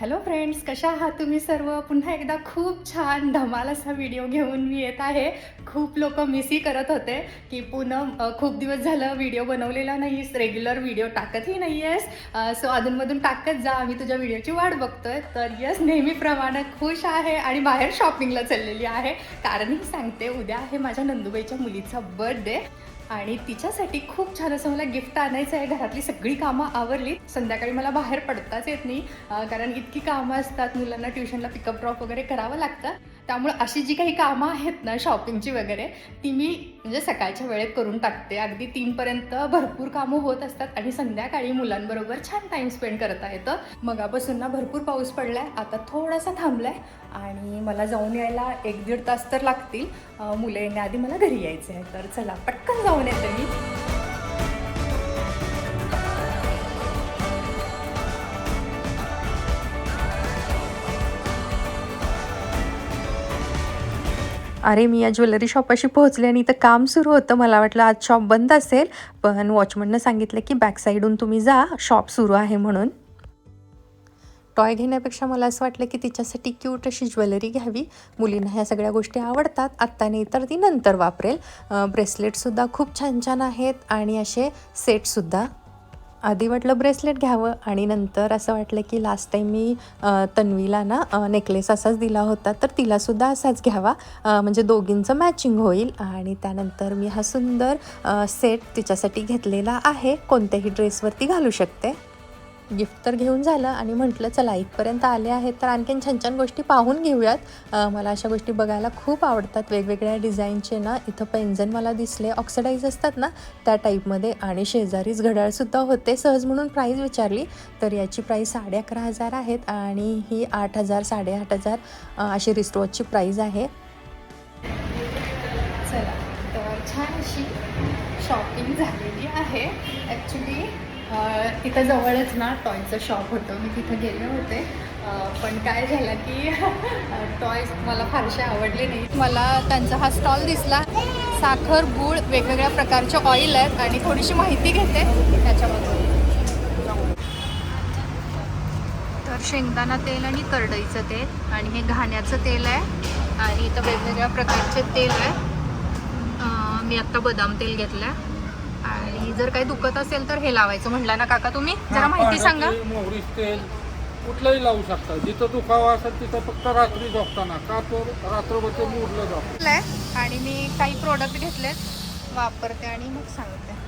Hello friends कशा आहात तुम्ही सर्व? पुन्हा एकदा खूप छान धमाल असा व्हिडिओ घेऊन मी येत आहे. खूप लोक मिसही करत होते की पूनम खूप दिवस झालं व्हिडिओ बनवलेला नाहीस रेग्युलर व्हिडिओ टाकतही नाही आहेस सो अधूनमधून टाकत जा आम्ही तुझ्या व्हिडिओची वाट बघतोय. तर यस नेहमीप्रमाणे खुश आहे आणि बाहेर शॉपिंगला चाललेली आहे. कारणही सांगते उद्या आहे माझ्या नंदुबाईच्या मुलीचा बर्थडे आणि तिच्यासाठी खूप छान असं मला गिफ्ट आणायचं आहे. घरातली सगळी कामं आवरली संध्याकाळी मला बाहेर पडताच येत नाही कारण इतकी कामं असतात. मुलांना ट्युशनला पिकअप ड्रॉप वगैरे करावं लागतं. त्यामुळे अशी जी काही कामं आहेत ना शॉपिंगची वगैरे ती मी म्हणजे सकाळच्या वेळेत करून टाकते. अगदी तीनपर्यंत भरपूर कामं होत असतात आणि संध्याकाळी मुलांबरोबर छान टाईम स्पेंड करता येतं. मगापासून ना भरपूर पाऊस पडला आहे आता थोडासा थांबलाय आणि मला जाऊन यायला एक दीड तास तर लागतील. मुलं येण्याआधी मला घरी यायचं आहे तर चला पटकन जाऊन येते मी. अरे मी या ज्वेलरी शॉपाशी पोहोचले आणि इथं काम सुरू होतं. मला वाटलं आज शॉप बंद असेल पण वॉचमननं सांगितलं की बॅक साईडहून तुम्ही जा शॉप सुरू आहे म्हणून. टॉय घेण्यापेक्षा मला असं वाटलं की तिच्यासाठी क्यूट अशी ज्वेलरी घ्यावी. मुलींना ह्या सगळ्या गोष्टी आवडतात. आत्ता नाही तर ती नंतर वापरेल. ब्रेसलेटसुद्धा खूप छान छान आहेत आणि असे सेटसुद्धा. आधी वाटलं ब्रेसलेट घ्यावं आणि नंतर असं वाटलं की लास्ट टाईम मी तन्वीला ना नेकलेस असाच दिला होता तर तिलासुद्धा असाच घ्यावा. म्हणजे दोघींचं मॅचिंग होईल आणि त्यानंतर मी हा सुंदर सेट तिच्यासाठी घेतलेला आहे. कोणत्याही ड्रेसवरती घालू शकते. गिफ्ट तर घेऊन झालं आणि म्हटलं चला इथपर्यंत आले आहेत तर आणखीन छान छान गोष्टी पाहून घेऊयात. मला अशा गोष्टी बघायला खूप आवडतात. वेगवेगळ्या डिझाईनचे ना इथं पेंजन मला दिसले. ऑक्सिडाईज असतात ना त्या टाईपमध्ये. आणि शेजारीच घड्याळसुद्धा होते सहज म्हणून प्राईस विचारली. तर याची प्राईस साडे अकरा हजार आहेत आणि ही आठ हजार साडेआठ हजार अशी रिस्टवॉचची प्राईज आहे. चला तर छान अशी शॉपिंग झालेली आहे. ॲक्च्युली तिथं जवळच ना टॉयचं शॉप होतं. मी तिथं गेले होते. पण काय झालं की टॉयज मला फारसे आवडले नाही. मला त्यांचा हा स्टॉल दिसला. साखर गूळ वेगवेगळ्या प्रकारचे ऑइल आहेत आणि थोडीशी माहिती घेते त्याच्याबद्दल. तर शेंगदाणा तेल आणि करडईचं तेल आणि हे घाण्याचं तेल आहे. आणि इथं वेगवेगळ्या प्रकारचे तेल आहे. मी आत्ता बदाम तेल घेतलं आहे आणि जर काही दुखत असेल तर हे लावायचं म्हटलं ना काका तुम्ही. जरा माहिती सांगा. मोहरीच तेल कुठलंही लावू शकता. जिथं दुखावा असेल तिथं फक्त रात्री झोपताना का तर रात्रभर ते मुरलं जातं आणि मी काही प्रोडक्ट घेतलेत वापरते आणि मग सांगते.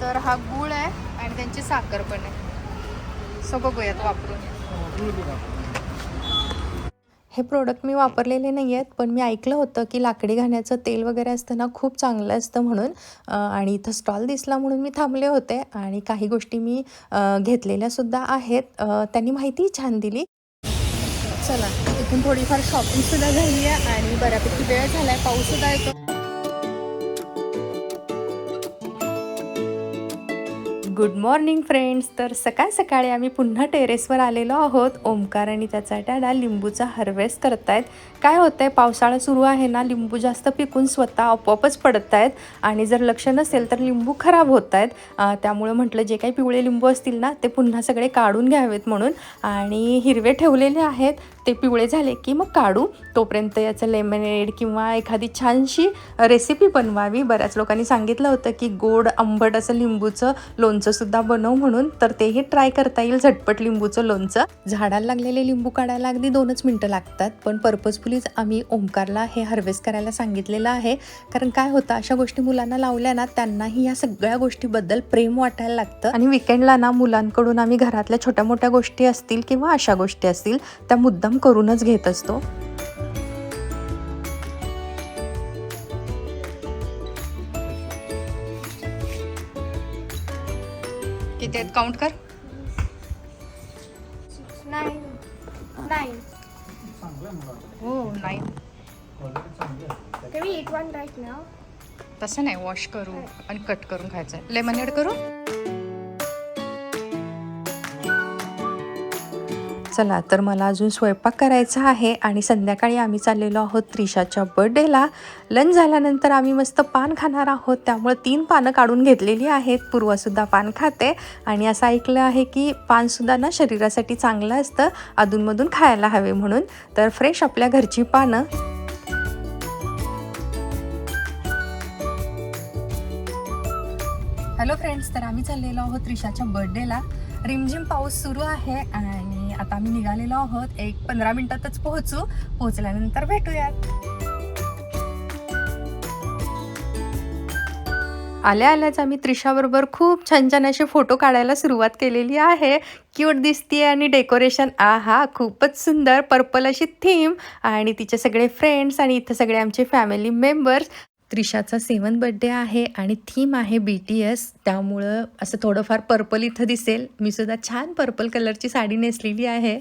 तर हा गूळ आहे आणि त्यांची साखर पण आहे. सो बघूयात वापरून. हे प्रोडक्ट मी वापरलेले नाही आहेत पण मी ऐकलं होतं की लाकडी घाण्याचं तेल वगैरे असतं ना खूप चांगलं असतं म्हणून आणि इथं स्टॉल दिसला म्हणून मी थांबले होते आणि काही गोष्टी मी घेतलेल्यासुद्धा आहेत. त्यांनी माहितीही छान दिली. चला इथून थोडीफार शॉपिंगसुद्धा झाली आहे आणि बऱ्यापैकी वेळ झाला आहे पाऊससुद्धा येतो. गुड मॉर्निंग फ्रेंड्स तर सकाळ सकाळी आम्ही पुन्हा टेरेसवर आलेलो आहोत. ओमकार आणि त्याचा डॅडा लिंबूचा हार्वेस्ट करतायत. काय होतं आहे पावसाळा सुरू आहे ना? लिंबू जास्त पिकून स्वतः आपोआपच पडत आहेत आणि जर लक्ष नसेल तर लिंबू खराब होत आहेत त्यामुळं म्हटलं जे काही पिवळे लिंबू असतील ना ते पुन्हा सगळे काढून घ्यावेत म्हणून. आणि हिरवे ठेवलेले आहेत. ते पिवळे झाले की मग काढू. तोपर्यंत याचं लेमनेड किंवा एखादी छानशी रेसिपी बनवावी. बऱ्याच लोकांनी सांगितलं होतं की गोड आंबट असं लिंबूचं लोणचंसुद्धा बनव म्हणून. तर तेही ट्राय करता येईल. झटपट लिंबूचं लोणचं. झाडाला लागलेले लिंबू काढायला अगदी दोनच मिनटं लागतात. पण पर्पजफुलीच आम्ही ओंकारला हे हार्वेस्ट करायला सांगितलेलं आहे. कारण काय होतं अशा गोष्टी मुलांना लावल्या ना त्यांनाही या सगळ्या गोष्टीबद्दल प्रेम वाटायला लागतं. आणि विकेंडला ना मुलांकडून आम्ही घरातल्या छोट्या मोठ्या गोष्टी असतील किंवा अशा गोष्टी असतील त्या मुद्दाम करूनच घेत असतो. किती आहेत? काउंट कर. Nine. Nine. हो नाही Can we eat one right now? तसं नाही वॉश करू आणि कट करून खायचं आहे. लेमनेड करू? चला तर मला अजून स्वयंपाक करायचा आहे आणि संध्याकाळी आम्ही चाललेलो आहोत त्रिशाच्या बर्थडेला लंच झाल्यानंतर आम्ही मस्त पान खाणार आहोत त्यामुळे तीन पानं काढून घेतलेली आहेत. पूर्वासुद्धा पान खाते आणि असं ऐकलं आहे की पानसुद्धा ना शरीरासाठी चांगलं असतं अधूनमधून खायला हवे म्हणून. तर फ्रेश आपल्या घरची पानं. हॅलो फ्रेंड्स तर आम्ही चाललेलो आहोत त्रिशाच्या बर्थडेला रिमझिम पाऊस सुरू आहे आणि आता आम्ही निघालेलो आहोत. एक पंधरा मिनिटातच पोहोचू. पोहोचल्यानंतर भेटूयात. आल्या आल्याच आम्ही त्रिशाबरोबर खूप छान छान असे फोटो काढायला सुरुवात केलेली आहे. क्यूट दिसतीये आणि डेकोरेशन आहा खूपच सुंदर. पर्पल अशी थीम आणि तिचे सगळे फ्रेंड्स आणि इथं सगळे आमचे फॅमिली मेंबर्स. त्रिशाचा सेवन बड्डे आहे आणि थीम आहे बी टी एस त्यामुळं असं थोडंफार पर्पल इथं दिसेल. मी सुद्धा छान पर्पल कलरची साडी नेसलेली आहे.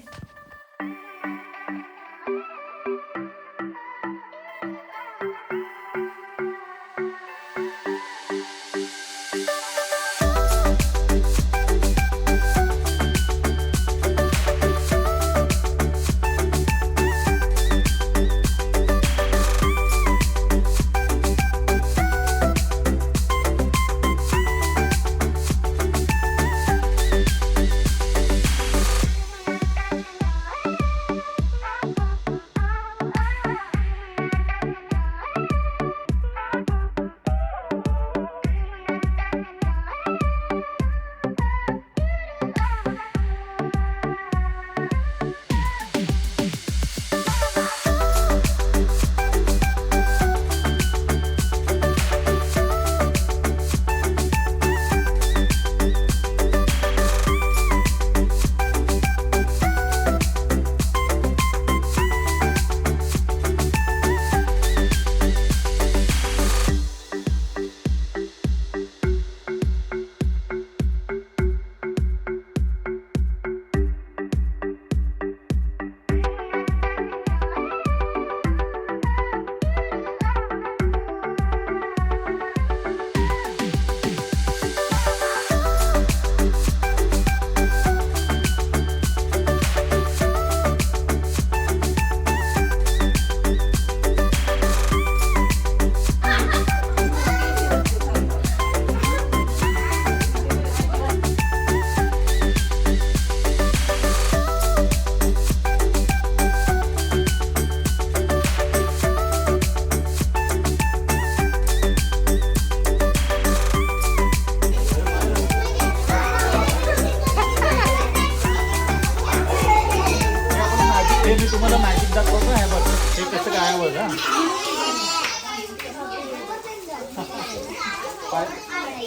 मॅजिक दाखवतो हे बघ. हे कसं काय बघा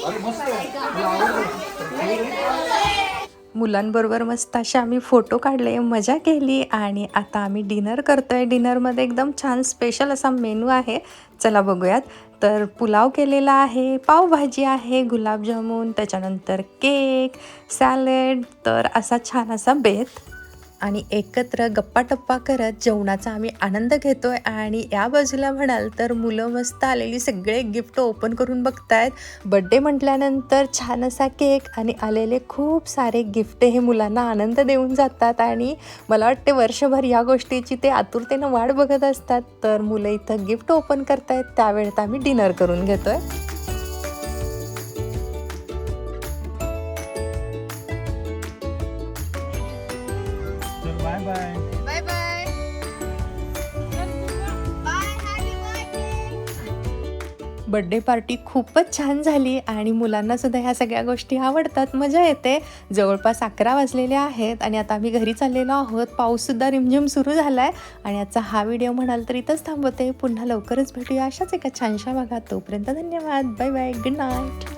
अरे मस्त मुलांबरोबर मस्त असे आम्ही फोटो काढले मजा केली आणि आता आम्ही डिनर करतोय. डिनरमध्ये एकदम छान स्पेशल असा मेनू आहे. चला बघूयात. तर पुलाव केलेला आहे पावभाजी आहे गुलाबजामुन त्याच्यानंतर केक सॅलेड तर असा छान असा बेत. आणि एकत्र गप्पा टप्पा करत जेवणाचा आम्ही आनंद घेतोय. आणि या बाजूला म्हणाल तर मुलं मस्त आलेली सगळे गिफ्ट ओपन करून बघतायत. बड्डे म्हटल्यानंतर छान असा केक आणि आलेले खूप सारे गिफ्ट हे मुलांना आनंद देऊन जातात. आणि मला वाटते वर्षभर या गोष्टीची ते आतुरतेनं वाट बघत असतात. तर मुलं इथं गिफ्ट ओपन करतायत. त्यावेळेत आम्ही डिनर करून घेतोय. आहे बड्डे पार्टी खूपच छान झाली आणि मुलांनासुद्धा ह्या सगळ्या गोष्टी आवडतात. मजा येते. जवळपास अकरा वाजलेले आहेत आणि आता आम्ही घरी चाललेलो आहोत. पाऊससुद्धा रिमझिम सुरू झाला आहे आणि आजचा हा व्हिडिओ म्हणाल तर इथंच थांबवते. पुन्हा लवकरच भेटूया अशाच एका छानशा भागात. तोपर्यंत धन्यवाद. Bye bye good night